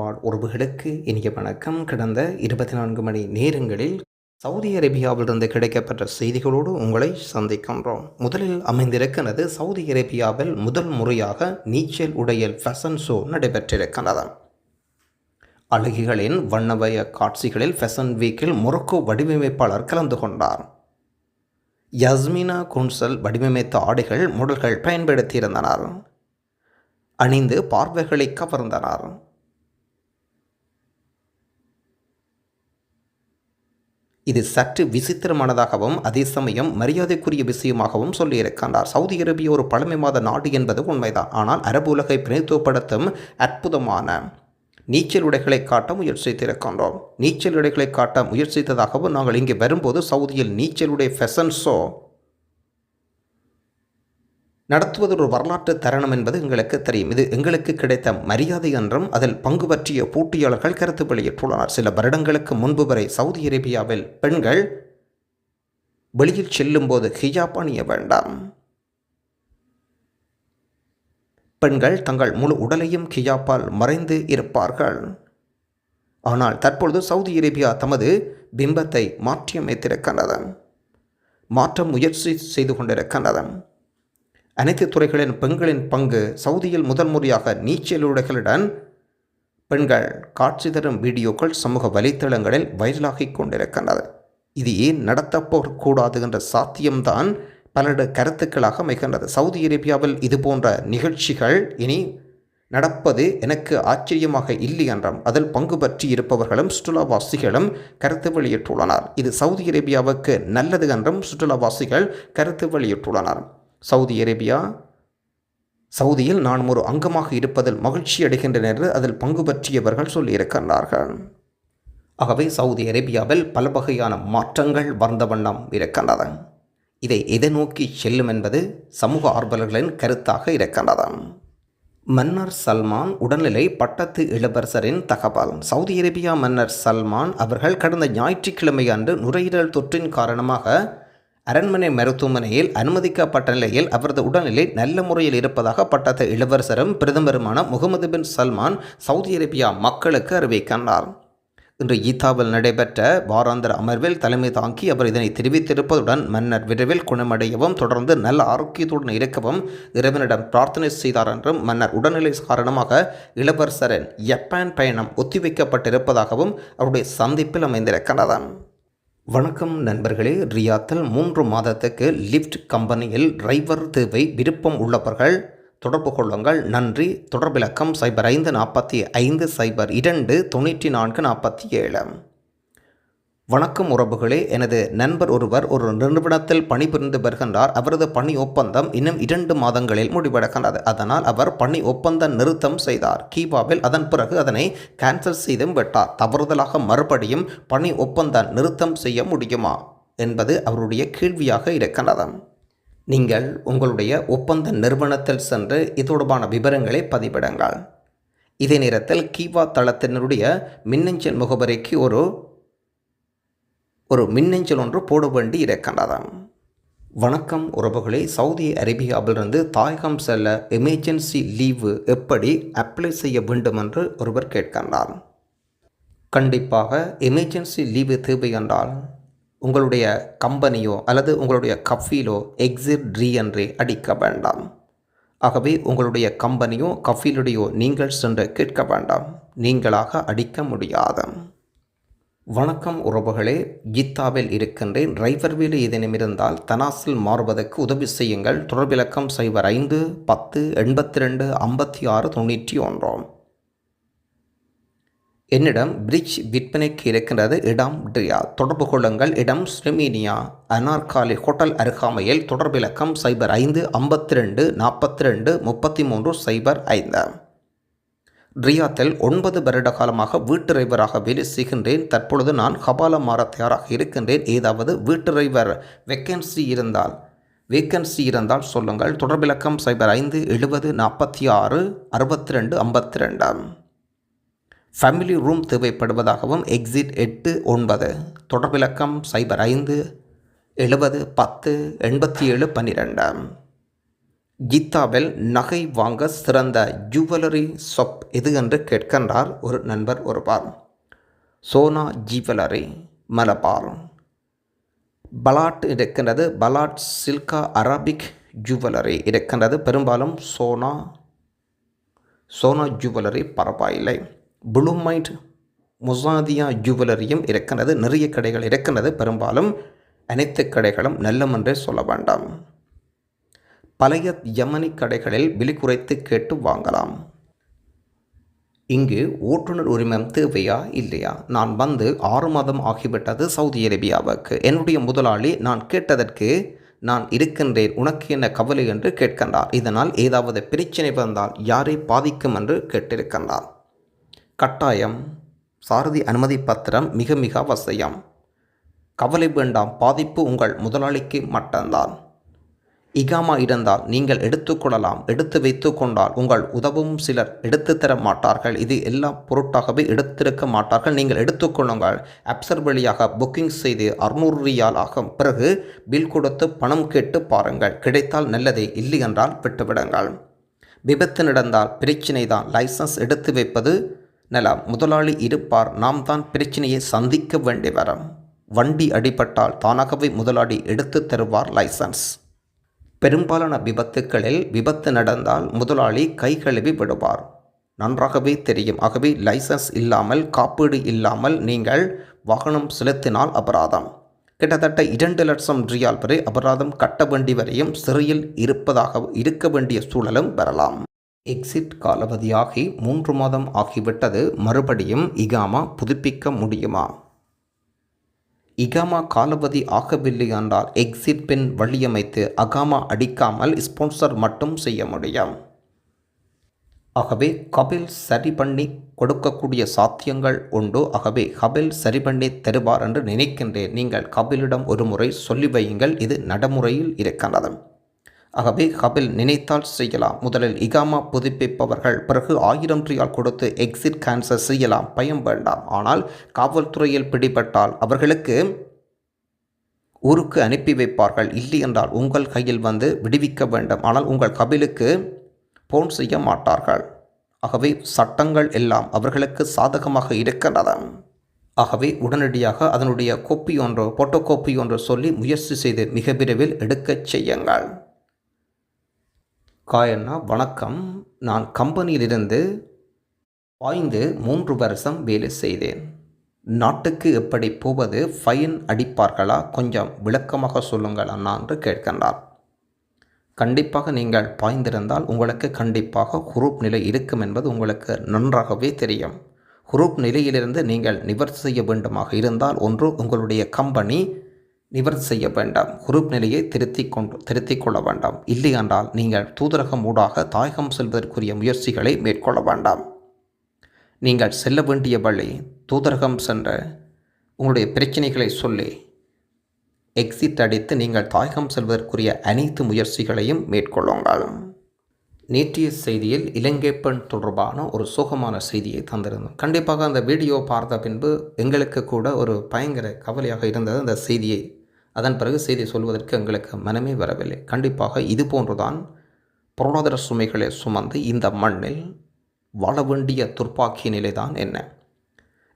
வாழ் உறவுகளுக்கு இனிய வணக்கம். கடந்த இருபத்தி நான்கு மணி நேரங்களில் சவுதி அரேபியாவிலிருந்து கிடைக்கப்பெற்ற செய்திகளோடு உங்களை சந்திக்கின்றோம். முதலில் அமைந்திருக்கிறது சவுதி அரேபியாவில் முதல் முறையாக நீச்சல் உடையல் ஃபேஷன் ஷோ நடைபெற்றிருக்கிறது. அழகிகளின் வண்ணவய காட்சிகளில் ஃபேஷன் வீக்கில் மொரக்கோ வடிவமைப்பாளர் கலந்து கொண்டார். யஸ்மினா குன்சல் வடிவமைத்த ஆடைகள் முடல்கள் பயன்படுத்தியிருந்தனர். அணிந்து பார்வைகளை கவர்ந்தனர். இது சற்று விசித்திரமானதாகவும் அதே சமயம் மரியாதைக்குரிய விஷயமாகவும் சொல்லியிருக்கின்றார். சவுதி அரேபியா ஒரு பழமை மாத நாடு என்பது உண்மைதான். ஆனால் அரபு உலகை பிரதித்துவப்படுத்தும் அற்புதமான நீச்சல் உடைகளை காட்ட முயற்சித்திருக்கின்றோம் நீச்சல் உடைகளை காட்ட முயற்சித்ததாகவும் நாங்கள் இங்கே வரும்போது சவுதியில் நீச்சலுடைய ஃபெஷன் ஷோ நடத்துவது ஒரு வரலாற்று தருணம் என்பது எங்களுக்கு தெரியும். இது எங்களுக்கு கிடைத்த மரியாதை என்றும் அதில் பங்கு பற்றிய போட்டியாளர்கள் கருத்து வெளியிட்டுள்ளனர். சில வருடங்களுக்கு முன்பு வரை சவுதி அரேபியாவில் பெண்கள் வெளியில் செல்லும்போது ஹிஜாப் அணிய வேண்டாம். பெண்கள் தங்கள் முழு உடலையும் ஹிஜாப்பால் மறைந்து இருப்பார்கள். ஆனால் தற்பொழுது சவுதி அரேபியா தமது பிம்பத்தை மாற்றியமைத்திருக்கின்றது. மாற்ற முயற்சி செய்து கொண்டிருக்கின்றது. அனைத்து துறைகளின் பெண்களின் பங்கு சவுதியில் முதல் முறையாக நீச்சலுடைகளுடன் பெண்கள் காட்சி தரும் வீடியோக்கள் சமூக வலைத்தளங்களில் வைரலாகிக் கொண்டிருக்கின்றது. இது ஏன் நடத்தப்போகக்கூடாது என்ற சாத்தியம்தான் பலரது கருத்துக்களாக அமைகின்றது. சவுதி அரேபியாவில் இது போன்ற நிகழ்ச்சிகள் இனி நடப்பது எனக்கு ஆச்சரியமாக இல்லை என்றும் அதில் பங்கு பற்றி இருப்பவர்களும் சுற்றுலாவாசிகளும் கருத்து வெளியிட்டுள்ளனர். இது சவுதி அரேபியாவுக்கு நல்லது என்றும் சுற்றுலாவாசிகள் கருத்து வெளியிட்டுள்ளனர். Saudi Arabia. சவுதியில் நான் ஒரு அங்கமாக இருப்பதில் மகிழ்ச்சி அடைகின்றனர் என்று அதில் பங்கு பற்றியவர்கள் சொல்லியிருக்கின்றார்கள். ஆகவே சவுதி அரேபியாவில் பல வகையான மாற்றங்கள் வந்த வண்ணம் இருக்கின்றது. இதை எதை நோக்கி செல்லும் என்பது சமூக ஆர்வலர்களின் கருத்தாக இருக்கின்றது. மன்னர் சல்மான் உடல்நிலை பட்டத்து இளவரசரின் தகவல். சவுதி அரேபியா மன்னர் சல்மான் அவர்கள் கடந்த ஞாயிற்றுக்கிழமை அன்று நுரையீரல் தொற்றின் காரணமாக அரண்மனை மருத்துவமனையில் அனுமதிக்கப்பட்ட நிலையில் அவரது உடல்நிலை நல்ல முறையில் இருப்பதாக பட்டத்த இளவரசரும் பிரதமருமான Mohammed bin Salman Saudi Arabia மக்களுக்கு அறிவிக்கின்றார். இன்று ஈத்தாவில் நடைபெற்ற வாராந்திர அமர்வில் தலைமை தாங்கி அவர் இதனை தெரிவித்திருப்பதுடன் மன்னர் விரைவில் குணமடையவும் தொடர்ந்து நல்ல ஆரோக்கியத்துடன் இருக்கவும் இறைவனிடம் பிரார்த்தனை செய்தார் என்றும் மன்னர் உடல்நிலை காரணமாக இளவரசரின் ஜப்பான் பயணம் ஒத்திவைக்கப்பட்டிருப்பதாகவும் அவருடைய சந்திப்பில் அமைந்திருக்கிறது. வணக்கம் நண்பர்களே. ரியாத்தில் மூன்று மாதத்துக்கு லிஃப்ட் கம்பெனியில் டிரைவர் தேவை விருப்பம் உள்ளவர்கள் தொடர்பு கொள்ளுங்கள். நன்றி. தொடர்பிலக்கம் சைபர் ஐந்து நாற்பத்தி ஐந்து சைபர் இரண்டு தொண்ணூற்றி நான்கு நாற்பத்தி ஏழு. வணக்கம் உறவுகளே. எனது நண்பர் ஒருவர் ஒரு நிறுவனத்தில் பணிபுரிந்து வருகின்றார். அவரது பணி ஒப்பந்தம் இன்னும் இரண்டு மாதங்களில் முடிவடைகின்றது. அதனால் அவர் பணி ஒப்பந்த நிறுத்தம் செய்தார். கீபாவில் அதன் பிறகு அதனை கேன்சல் செய்தும் விட்டார். தவறுதலாக மறுபடியும் பணி ஒப்பந்த நிறுத்தம் செய்ய முடியுமா? என்பது அவருடைய கேள்வியாக இருக்கின்றது. நீங்கள் உங்களுடைய ஒப்பந்த நிறுவனத்தில் சென்று இது தொடர்பான விவரங்களை பதிவிடுங்கள். இதே நேரத்தில் கீவா தளத்தினருடைய மின்னஞ்சல் முகவரிக்கு ஒரு ஒரு மின்னஞ்சல் ஒன்று போட வேண்டி இருக்கின்றதாம் வணக்கம் உறவுகளே சவுதி அரேபியாவிலிருந்து தாயகம் செல்ல எமர்ஜென்சி லீவு எப்படி அப்ளை செய்ய வேண்டும் என்று ஒருவர் கேட்கின்றார் கண்டிப்பாக எமர்ஜென்சி லீவு தேவை என்றால் உங்களுடைய கம்பெனியோ அல்லது உங்களுடைய கஃபீலோ எக்ஸிட் ரீ என்றே அடிக்க வேண்டாம். ஆகவே உங்களுடைய கம்பெனியோ கஃபீலுடையோ நீங்கள் சென்று கேட்க வேண்டாம். நீங்களாக அடிக்க முடியாது வணக்கம் உறவுகளே கீதாவில் இருக்கின்றேன். டிரைவர் வீடு ஏதேனும் இருந்தால் தனாசில் மாறுவதற்கு உதவி செய்யுங்கள். தொடர்பிலக்கம் சைபர் ஐந்து பத்து எண்பத்தி ரெண்டு ஐம்பத்தி ஆறு தொண்ணூற்றி ஒன்றாம். என்னிடம் பிரிட்ஜ் விற்பனைக்கு இருக்கின்றது. இடம் ட்ரியா தொடர்பு கொள்ளுங்கள். இடம் ஸ்ரிமீனியா. அனார்காலி ஹோட்டல் அருகாமையில் தொடர்பிலக்கம் சைபர் ஐந்து ஐம்பத்தி ரெண்டு நாற்பத்தி ரெண்டு முப்பத்தி மூன்று சைபர் ஐந்து. ரியாத்தில் ஒன்பது வருட காலமாக வீட்டு டிரைவராக வேலை செய்கின்றேன். தற்பொழுது நான் ஹபாலா மாற தயாராக இருக்கின்றேன். ஏதாவது வீட்டு டிரைவர் வேக்கன்சி இருந்தால் வேக்கன்சி இருந்தால் சொல்லுங்கள். தொடர்பிலக்கம் சைபர் ஐந்து எழுபது நாற்பத்தி ஆறு அறுபத்தி ரெண்டு ஐம்பத்தி ரெண்டாம் ஃபேமிலி ரூம் தேவைப்படுவதாகவும் எக்ஸிட் எட்டு ஒன்பது. தொடர்பிலக்கம் சைபர் ஐந்து எழுபது பத்து எண்பத்தி ஏழு பன்னிரெண்டாம். கீதாவில் நகை வாங்க சிறந்த ஜுவல்லரி ஷாப் எது என்று கேட்கின்றார் ஒரு நண்பர் ஒருவர். சோனா ஜுவல்லரி மலபார். பலாட் இருக்கின்றது பலாட் சில்கா அரபிக் ஜுவல்லரி இருக்கின்றது. பெரும்பாலும் சோனா சோனா ஜுவல்லரி பரவாயில்லை. புளுமைட் முசாதியா ஜுவல்லரியும் இருக்கின்றது. நிறைய கடைகள் இருக்கின்றது. பெரும்பாலும் அனைத்து கடைகளும் நல்லமென்றே சொல்ல வேண்டாம். பழைய யமனி கடைகளில் விலை குறைத்து கேட்டு வாங்கலாம். இங்கு ஓட்டுநர் உரிமம் தேவையா இல்லையா? நான் வந்து ஆறு மாதம் ஆகிவிட்டது சவுதி அரேபியாவுக்கு. என்னுடைய முதலாளி நான் கேட்டதற்கு நான் இருக்கின்றேன் உனக்கு என்ன கவலை என்று கேட்கின்றார். இதனால் ஏதாவது பிரச்சனை வந்தால் யாரை பாதிக்கும் என்று கேட்டிருக்கின்றார். கட்டாயம் சாரதி அனுமதி பத்திரம் மிக மிக அவசியம். கவலை வேண்டாம் பாதிப்பு உங்கள் முதலாளிக்கு மட்டும்தான். இகாமா இருந்தால் நீங்கள் எடுத்துக்கொள்ளலாம் எடுத்து வைத்து கொண்டால் உங்கள் உதவும் சிலர் எடுத்து தர மாட்டார்கள். இது எல்லாம் பொருட்டாகவே எடுத்திருக்க மாட்டார்கள். நீங்கள் எடுத்துக்கொள்ளுங்கள் அப்சர் வழியாக புக்கிங் செய்து அறுநூறு ரியால் ஆகும். பிறகு பில் கொடுத்து பணம் கேட்டு பாருங்கள். கிடைத்தால் நல்லதே. இல்லை என்றால் விட்டுவிடுங்கள். விபத்து நடந்தால் பிரச்சினை தான். லைசன்ஸ் எடுத்து வைப்பது நலம். முதலாளி இருப்பார். நாம் தான் பிரச்சனையை சந்திக்க வேண்டி வரும். வண்டி அடிபட்டால் தானாகவே முதலாளி எடுத்து தருவார் லைசன்ஸ் பெரும்பாலான விபத்துக்களில் விபத்து நடந்தால் முதலாளி கை கழுவி விடுவார். நன்றாகவே தெரியும். ஆகவே லைசன்ஸ் இல்லாமல் காப்பீடு இல்லாமல் நீங்கள் வாகனம் செலுத்தினால் அபராதம். கிட்டத்தட்ட இரண்டு லட்சம் ரியால் வரை அபராதம் கட்ட வேண்டி வரையும் சிறையில் இருப்பதாக இருக்க வேண்டிய சூழலும் வரலாம். எக்ஸிட் காலாவதியாகி மூன்று மாதம் ஆகிவிட்டது. மறுபடியும் இகாமா புதுப்பிக்க முடியுமா? இகாமா காலபதி ஆகவில்லை என்றால் எக்ஸிட் பின் வழியமைத்து அகாமா அடிக்காமல் ஸ்பான்சர் மட்டும் செய்ய முடியும். ஆகவே கபில் சரி பண்ணி கொடுக்கக்கூடிய சாத்தியங்கள் உண்டு. ஆகவே கபில் சரி பண்ணி தருவார் என்று நினைக்கின்றேன். நீங்கள் கபிலிடம் ஒரு முறை சொல்லி வையுங்கள். இது நடைமுறையில் இருக்கின்றது. ஆகவே கபில் நினைத்தால் செய்யலாம். முதலில் இகாமா புதுப்பிப்பவர்கள் பிறகு ஆயிரம் ரியால் கொடுத்து எக்ஸிட் கேன்சர் செய்யலாம். பயம் வேண்டாம். ஆனால் காவல்துறையில் பிடிபட்டால் அவர்களுக்கு ஊருக்கு அனுப்பி வைப்பார்கள். இல்லை என்றால் உங்கள் கையில் வந்து விடுவிக்க வேண்டும். ஆனால் உங்கள் கபிலுக்கு போன் செய்ய மாட்டார்கள். ஆகவே சட்டங்கள் எல்லாம் அவர்களுக்கு சாதகமாக இருக்கின்றன. ஆகவே உடனடியாக அதனுடைய கோப்பி ஒன்று போட்டோ கோப்பி ஒன்று சொல்லி முயற்சி செய்து மிக விரைவில் எடுக்கச் செய்யுங்கள். காயண்ணா வணக்கம். நான் கம்பெனியிலிருந்து பாய்ந்து மூன்று வருஷம் வேலை செய்தேன். நாட்டுக்கு எப்படி போவது ஃபைன் அடிப்பார்களா? கொஞ்சம் விளக்கமாக சொல்லுங்கள் அண்ணா என்று கேட்கின்றார். கண்டிப்பாக நீங்கள் பாய்ந்திருந்தால் உங்களுக்கு கண்டிப்பாக குரூப் நிலை இருக்கும் என்பது உங்களுக்கு நன்றாகவே தெரியும். குரூப் நிலையிலிருந்து நீங்கள் நிவர்த்தி செய்ய வேண்டுமாக இருந்தால் ஒன்று உங்களுடைய கம்பெனி நிவர்த்தி செய்ய வேண்டாம். குரூப் நிலையை திருத்தி கொண்டு திருத்திக் கொள்ள வேண்டாம். இல்லையென்றால் நீங்கள் தூதரகம் ஊடாக தாயகம் செல்வதற்குரிய முயற்சிகளை மேற்கொள்ள வேண்டாம். நீங்கள் செல்ல வேண்டிய வழி தூதரகம் சென்ற உங்களுடைய பிரச்சனைகளை சொல்லி எக்ஸிட் அடித்து நீங்கள் தாயகம் செல்வதற்குரிய அனைத்து முயற்சிகளையும் மேற்கொள்ளுங்கள். நேற்றைய செய்தியில் இலங்கை பெண் தொடர்பான ஒரு சோகமான செய்தியை தந்திருந்தோம். கண்டிப்பாக அந்த வீடியோ பார்த்த பின்பு எங்களுக்கு கூட ஒரு பயங்கர கவலையாக இருந்தது. அந்த செய்தியை அதன் பிறகு செய்தி சொல்வதற்கு எங்களுக்கு மனமே வரவில்லை. கண்டிப்பாக இது போன்றுதான் பொருளாதார சுமைகளை சுமந்து இந்த மண்ணில் வாழ வேண்டிய துர்ப்பாக்கிய நிலைதான் என்ன.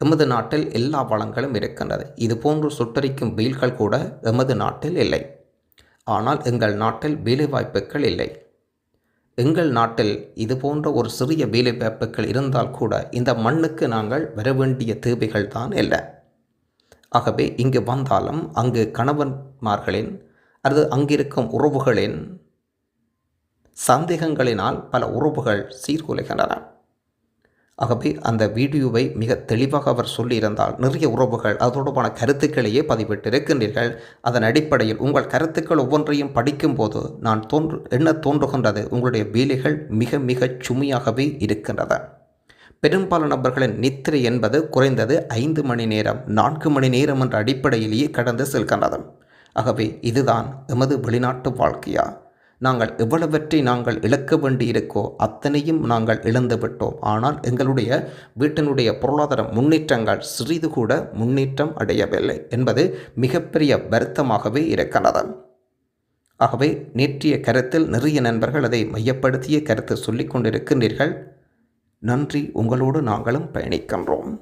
எமது நாட்டில் எல்லா வளங்களும் இருக்கின்றது. இது போன்று சுட்டரிக்கும் வெயில்கள் கூட எமது நாட்டில் இல்லை. ஆனால் எங்கள் நாட்டில் வேலைவாய்ப்புகள் இல்லை. எங்கள் நாட்டில் இது போன்ற ஒரு சிறிய வேலைவாய்ப்புகள் இருந்தால் கூட இந்த மண்ணுக்கு நாங்கள் வர வேண்டிய தேவைகள் தான் இல்லை. ஆகவே இங்கு வந்தாலும் அங்கு கணவன்மார்களின் அல்லது அங்கிருக்கும் உறவுகளின் சந்தேகங்களினால் பல உறவுகள் சீர்குலைகின்றன. ஆகவே அந்த வீடியோவை மிக தெளிவாக அவர் சொல்லியிருந்தால் நிறைய உறவுகள் அது தொடர்பான கருத்துக்களையே பதிவிட்டிருக்கின்றீர்கள். அதன் அடிப்படையில் உங்கள் கருத்துக்கள் ஒவ்வொன்றையும் படிக்கும்போது நான் தோன்று என்ன தோன்றுகின்றது? உங்களுடைய வேலைகள் மிக மிக சுமையாகவே இருக்கின்றன. பெரும்பாலான நபர்களின் நித்திரை என்பது குறைந்தது ஐந்து மணி நேரம் நான்கு மணி நேரம் என்ற அடிப்படையிலேயே கடந்து செல்கின்றது. ஆகவே இதுதான் எமது வெளிநாட்டு வாழ்க்கையா? நாங்கள் எவ்வளவற்றை நாங்கள் இழக்க வேண்டியிருக்கோ அத்தனையும் நாங்கள் இழந்து விட்டோம். ஆனால் எங்களுடைய வீட்டினுடைய பொருளாதார முன்னேற்றங்கள் சிறிது கூட முன்னேற்றம் அடையவில்லை என்பது மிகப்பெரிய வருத்தமாகவே இருக்கிறது ஆகவே நேற்றைய கருத்தில் நிறைய நண்பர்கள் அதை மையப்படுத்திய கருத்து சொல்லிக் கொண்டிருக்கின்றீர்கள். நன்றி. உங்களோடு நாங்களும் பயணிக்கின்றோம்.